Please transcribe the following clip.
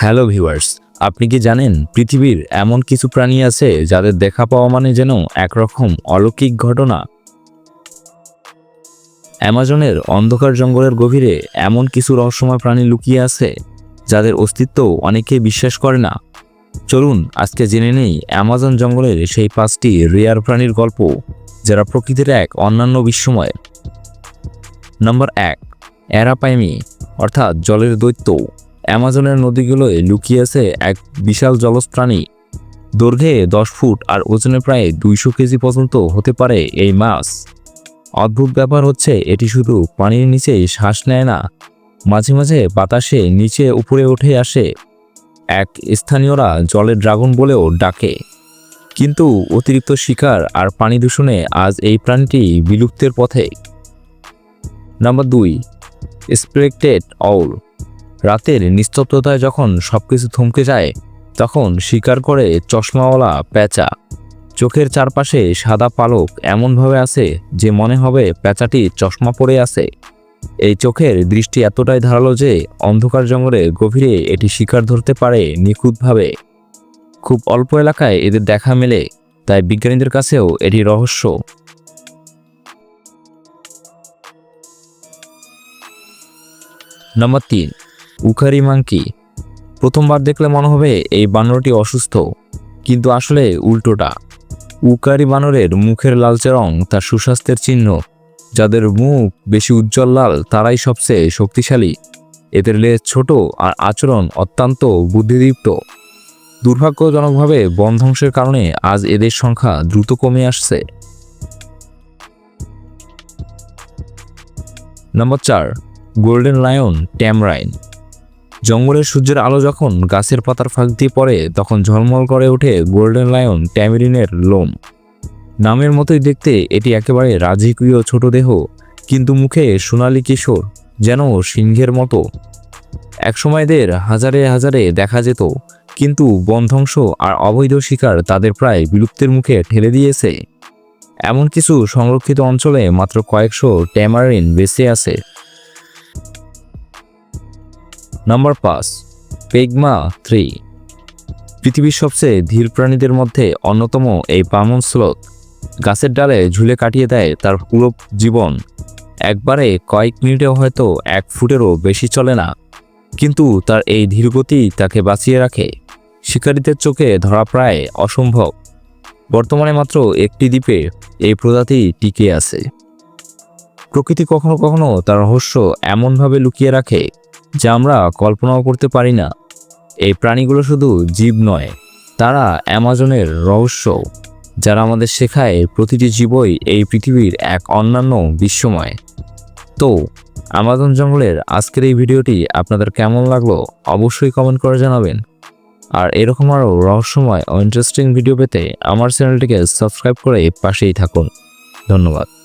Hello viewers, আপনি কি জানেন পৃথিবীর এমন কিছু প্রাণী আছে যাদের দেখা পাওয়া মানে যেন একরকম অলৌকিক ঘটনা? অ্যামাজনের অন্ধকার জঙ্গলের গভীরে এমন কিছু রহস্যময় প্রাণী লুকিয়ে আছে যাদের অস্তিত্ব অনেকে বিশ্বাস করে না। চলুন, আজকে জেনে নেই অ্যামাজন জঙ্গলের সেই পাঁচটি রেয়ার প্রাণীর গল্প, যারা প্রকৃতির এক অন্যান্য বিস্ময়। নম্বর এক, অ্যারাপাইমি, অর্থাৎ জলের দৈত্য। অ্যামাজনের নদীগুলোয় লুকিয়ে আছে এক বিশাল জলজ প্রাণী দৈর্ঘ্যে দশ ফুট আর ওজনে প্রায় দুইশো কেজি পর্যন্ত হতে পারে এই মাছ। অদ্ভুত ব্যাপার হচ্ছে, এটি শুধু পানির নিচে শ্বাস নেয় না, মাঝে মাঝে বাতাসে নিচে উপরে উঠে আসে। এক স্থানীয়রা জলের ড্রাগন বলেও ডাকে। কিন্তু অতিরিক্ত শিকার আর পানি দূষণে আজ এই প্রাণীটি বিলুপ্তের পথে। নাম্বার দুই স্প্রেক্টেড অউল রাতের নিস্তব্ধতায় যখন সব কিছু থমকে যায়, তখন শিকার করে চশমাওয়ালা প্যাঁচা। চোখের চারপাশে সাদা পালক এমনভাবে আছে যে মনে হবে প্যাঁচাটি চশমা পরে আছে। এই চোখের দৃষ্টি এতটাই ধারালো যে অন্ধকার জঙ্গলে গভীরে এটি শিকার ধরতে পারে নিখুঁতভাবে। খুব অল্প এলাকায় এদের দেখা মেলে, তাই বিজ্ঞানীদের কাছেও এটি রহস্য। নাম্বার তিন উখারি মাংকি। প্রথমবার দেখলে মনে হবে এই বানরটি অসুস্থ, কিন্তু আসলে উল্টোটা। উকারি বানরের মুখের লালচে রং তার সুস্বাস্থ্যের চিহ্ন, যাদের মুখ বেশি উজ্জ্বল লাল, তারাই সবচেয়ে শক্তিশালী। এদের লেজ ছোট আর আচরণ অত্যন্ত বুদ্ধিদীপ্ত। দুর্ভাগ্যজনকভাবে বন ধ্বংসের কারণে আজ এদের সংখ্যা দ্রুত কমে আসছে। নম্বর চার, গোল্ডেন লায়ন, ট্যামরাইন। জঙ্গলের সূর্যের আলো যখন গাছের পাতার ফাঁক দিয়ে পড়ে, তখন ঝলমল করে ওঠে গোল্ডেন লায়ন ট্যামেরিনের লোম। নামের মতোই দেখতে এটি একেবারে রাজকীয় ছোট দেহ, কিন্তু মুখে সোনালি কিশোর, যেন সিংহের মতো। একসময় এদের হাজারে হাজারে দেখা যেত, কিন্তু বনধ্বংস আর অবৈধ শিকার তাদের প্রায় বিলুপ্তের মুখে ঠেলে দিয়েছে। এমন কিছু সংরক্ষিত অঞ্চলে মাত্র কয়েকশো ট্যামারিন বেঁচে আছে। নাম্বার পাঁচ পেগমা থ্রি পৃথিবীর সবচেয়ে ধীর প্রাণীদের মধ্যে অন্যতম এই পামন স্লোথ গাছের ডালে ঝুলে কাটিয়ে দেয় তার পুরো জীবন। একবারে কয়েক মিনিটেও হয়তো এক ফুটেরও বেশি চলে না। কিন্তু তার এই ধীরগতি তাকে বাঁচিয়ে রাখে। শিকারীদের চোখে ধরা প্রায় অসম্ভব। বর্তমানে মাত্র একটি দ্বীপে এই প্রজাতি টিকে আছে। প্রকৃতি কখনো কখনো তার রহস্য এমনভাবে লুকিয়ে রাখে যা আমরা কল্পনাও করতে পারি না। এই প্রাণীগুলো শুধু জীব নয়, তারা অ্যামাজনের রহস্য, যারা আমাদের শেখায় প্রতিটি জীবই এই পৃথিবীর এক অন্যান্য বিশ্বময়। তো, আমাজন জঙ্গলের আজকের এই ভিডিওটি আপনাদের কেমন লাগল অবশ্যই কমেন্ট করে জানাবেন। আর এরকম আরও রহস্যময় ও ইন্টারেস্টিং ভিডিও পেতে আমার চ্যানেলটিকে সাবস্ক্রাইব করে পাশেই থাকুন। ধন্যবাদ।